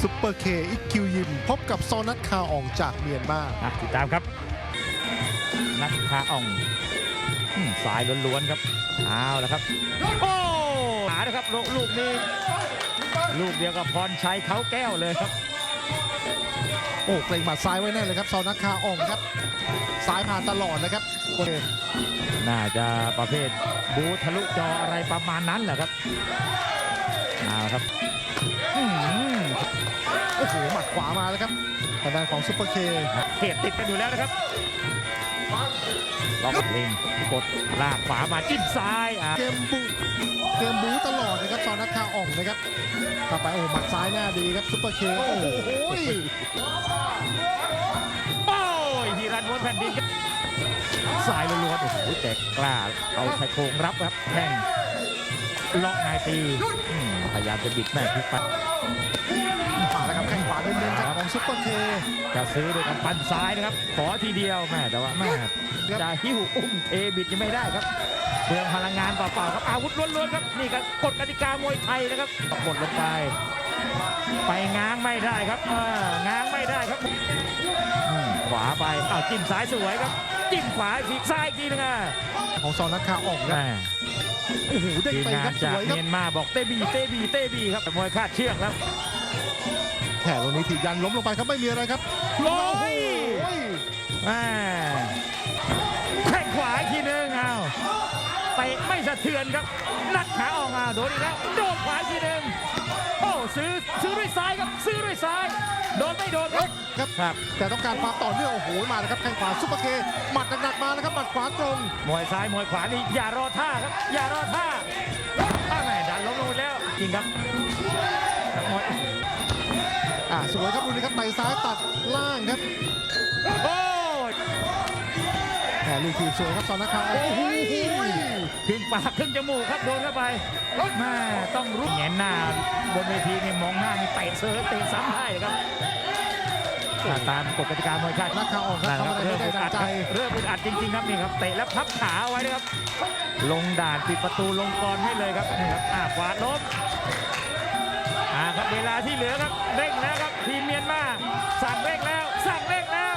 ซุปเปอร์เคอิกคิวยิม พบกับซอนัทคาอองจากเมียนมาอะติดตามครับ นักคาอ่องอืมสายล้วนๆครับเอาละครับ โอ้หานะครับลูกลูกนี้ลูกเดียวกับพรชัยเขาแก้วเลยครับโอ้เกรงหมัดซ้ายไว้แน่เลยครับซอนัทคาอองครับซ้ายผ่านตลอดนะครับโอเคน่าจะประเภทบูทะลุจออะไรประมาณนั้นแหละครับเอาละครับอื้อหือ โอ้โหหมัดขวามาแล้วครับทางด้านของซุปเปอร์เคเขตติดกันอยู่แล้วนะครับล็อกเล็งกดลากขวามาจิ้มซ้ายอะเกมบูเกมบูตลอดนะครับซอนัทคาอองนะครับกลับไปโอ้โหหมัดซ้ายหน้าดีครับซุปเปอร์เคโอ้โหโอ้ยฮีรันบนแผ่นดินครับสายล้วนๆโอ้โหแต่กล้าเอาชายโครงรับครับแข้ง ล็อกนายตีอืมพยายามจะบิดแม่พลิกไปมาแล้วครับแข้งขวาเน้นๆครับของซุปเปอร์เคจะซื้อด้วยกำปั้นซ้ายนะครับ ขอทีเดียวแม่แต่ว่าแม่จะหิ้วอุ้มเทบิดยังไม่ได้ครับเปลืองพลังงานเปล่าๆครับอาวุธล้วนๆครับนี่ก็กฎกติกามวยไทยนะครับกดลงไป ไปง้างไม่ได้ครับเออง้างไม่ได้ครับอืมขวาไปอ้าวจิ้มซ้ายสวยครับจิ้มขวาอีกทีซ้ายอีกทีนึงอะของซอนัทคาอองครับแม่ โอ้โหเด้งทีมไปงาคนรับสจากวยครับเมียนมาบอกเต้บีเต้บีเต้บีครับมวยคาดเชือกครับ แข่ตรงนี้ถีบยันล้มลงไปครับไม่มีอะไรครับโอ้ย โอ้ยแม่แข้งขวาอีกทีนึงอ้าวไปไม่สะเทือนครับ นัดขาออกมาโดนอีกแล้วโดนขวาอีกทีนึงโอ้ซื้อซื้อด้วยซ้ายครับซื้อด้วยซ้าย โดนไม่โดนครับครับ ครับ แต่ต้องการความต่อเนื่องโอ้โหมาแล้วครับแข้งขวาซุปเปอร์เคหมัดหนักๆมาแล้วครับหมัด ขวาตรง มวยซ้ายมวยขวานี่อย่ารอท่าครับ อย่ารอท่าถ้าแม่ดันล้มลงไปแล้วจริงครับมวยอ่าสวยครับดูนี่ครับไปซ้ายตัดล่างครับโอ้ยแหมลูกทีบสวยครับซอนัทคาอองโอ้โหครึ่งปากครึ่งจมูกครับโดนเข้าไปแม่ต้องรู้แงนหน้าบนเวทีนี่มองหน้านี่เตะเสือเตะซ้ำได้เลยครับถ้า ตามกฎกติกามวยค่ายนัทคาอองครับนั่นทำคอะรับไรเริ่ไม่มได้อึดดัอังดใจครับเริ่มอึดอัดจริงๆครับนี่ครับเตะแล้วพับขาเอาไว้นะครับ ลงด่านปิดประตูลงกรให้เลยครับนี่ครับอ่าขวาดล้มอ่าครับเวลาที่เหลือครับเร่งแล้วครับทีมเมียนมาสั่งเร่งแล้วสั่งเร่งแล้ว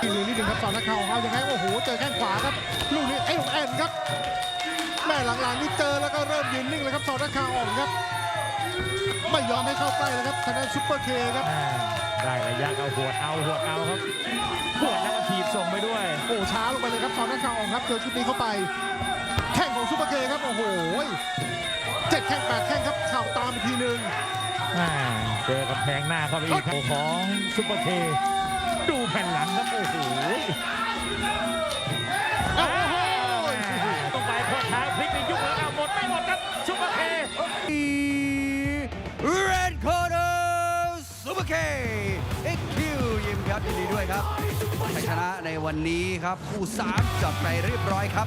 ทีนี้นิดนึงครับซอนัทคาอองเอายังไงโอ้โหเจอแข้งขวาครับลูกนี้เอ้ยแอนครับแม่หลังๆนี่เจอแล้วก็เริ่มยืนนิ่งเลยครับซอนัทคาอองครับ ไม่ยอมให้เข้าใกล้เลยครับทางด้านซุปเปอร์เคครับอ่า ได้ระยะเอาหัวดเอาหัวดเอาครับหัวดแล้วก็ถีบส่งไปด้วย โอ้ช้าลงไปเลยครับซอนัทคาอองครับเจอชุดนี้เข้าไป แข้งของซุปเปอร์เคครับโอ้โหเจ็ดแข้งแปดแข้งครับเข่าตามอีกทีหนึ่งอ่าเจอกำแพงหน้าเข้าไปอีกครับของซุปเปอร์เคดูแผ่นหลังครับโอ้โหโอ้โหต้องไปพอเท้าพลิกในยุคแล้วเอาหมดไม่หมดครับซุปเปอร์เค Red Corner Super K ด้วยครับชัยชนะในวันนี้ครับ คู่ 3 จบไปเรียบร้อยครับ